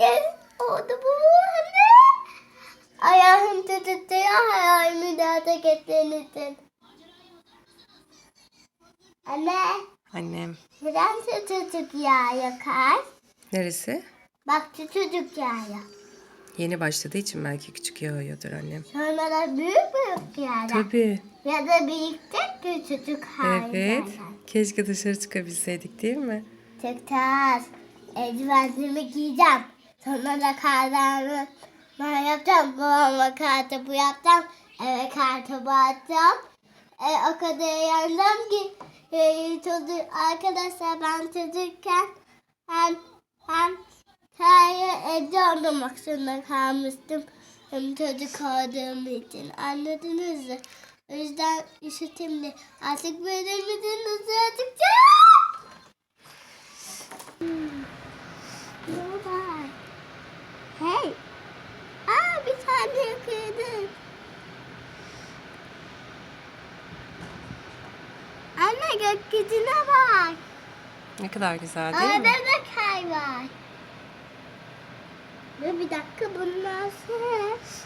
kez oldu bu anne. Ayağım tutuyor hayalimi daha ettiğin için. Anne Annem. neden çocuk yağıyor kar? Neresi? Bak çocuk yağıyor. Yeni başladığı için belki küçük yağıyordur annem. Sonra da büyük büyük yağıyor. Tabii. Ya da birlikte küçücük hayır. Evet. Keşke dışarı çıkabilseydik değil mi? Tekrar eldivenlerimi giyeceğim. Sonra da karlarımı ben yapacağım. Babama kartı bu yapacağım. Eve kartı bu atacağım. E, o kadar yandım ki e, çocuk, arkadaşlar ben çocukken hem hem her evde oynamak zorunda kalmıştım. Hem çocuk olduğum için anladınız mı? O yüzden işitimli. Artık için uzatacağım. Bye. Gökyüzüne bak. Ne kadar güzel değil Arada mi? da kay var. Dur bir dakika bunlar ses.